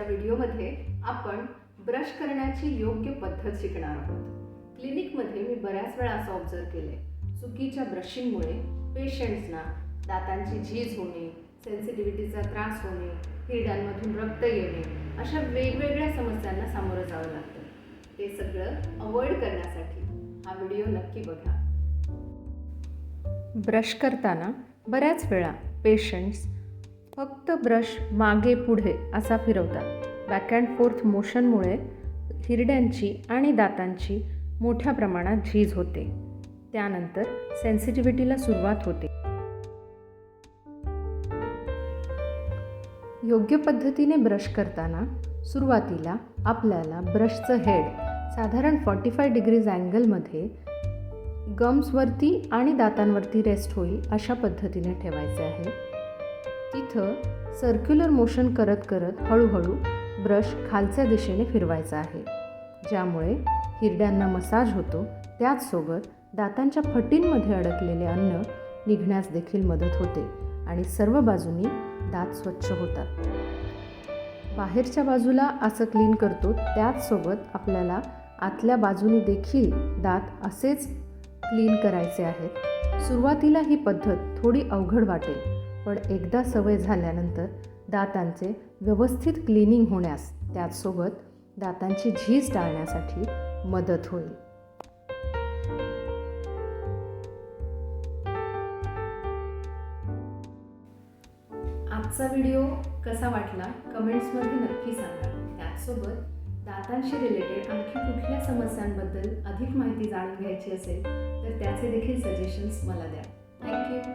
आजच्या व्हिडिओमध्ये आपण ब्रश करण्याची योग्य पद्धत शिकणार आहोत. क्लिनिकमध्ये मी बऱ्याच वेळा असं ऑब्झर्व केलंय. चुकीच्या ब्रशिंगमुळे पेशंट्सना दातांची झीज होणे सेन्सिटिव्हिटीचा त्रास होणे हिरड्यांमधून रक्त येणे अशा वेगवेगळ्या समस्यांना सामोरं जावं लागतं. ते सगळं अवॉइड करण्यासाठी हा व्हिडिओ नक्की बघा. ब्रश करताना बऱ्याच वेळा पेशंट्स फक्त ब्रश मागे पुढे असा फिरवतात. बॅक अँड फोर्थ मोशनमुळे हिरड्यांची आणि दातांची मोठ्या प्रमाणात झीज होते. त्यानंतर सेन्सिटिव्हिटीला सुरुवात होते. योग्य पद्धतीने ब्रश करताना सुरुवातीला आपल्याला ब्रशचं हेड साधारण फॉर्टी फाय डिग्रीज अँगलमध्ये गम्सवरती आणि दातांवरती रेस्ट होईल अशा पद्धतीने ठेवायचे आहे. तिथं सर्क्युलर मोशन करत करत हळूहळू ब्रश खालच्या दिशेने फिरवायचा आहे. ज्यामुळे हिरड्यांना मसाज होतो. त्याचसोबत दातांच्या फटींमध्ये अडकलेले अन्न निघण्यास देखील मदत होते आणि सर्व बाजूनी दात स्वच्छ होतात. बाहेरच्या बाजूला असं क्लीन करतो त्याचसोबत आपल्याला आतल्या बाजूने देखील दात असेच क्लीन करायचे आहेत. सुरुवातीला ही पद्धत थोडी अवघड वाटेल पण एकदा सवय झाल्यानंतर दातांचे व्यवस्थित क्लिनिंग होण्यास त्याचसोबत दातांची झीज टाळण्यासाठी मदत होईल. आजचा व्हिडिओ कसा वाटला? कमेंट्समध्ये नक्की सांगा. त्याचसोबत दातांशी रिलेटेड आणखी कुठल्या समस्यांबद्दल अधिक माहिती जाणून घ्यायची असेल तर त्याचे देखील सजेशन्स मला द्या. थँक्यू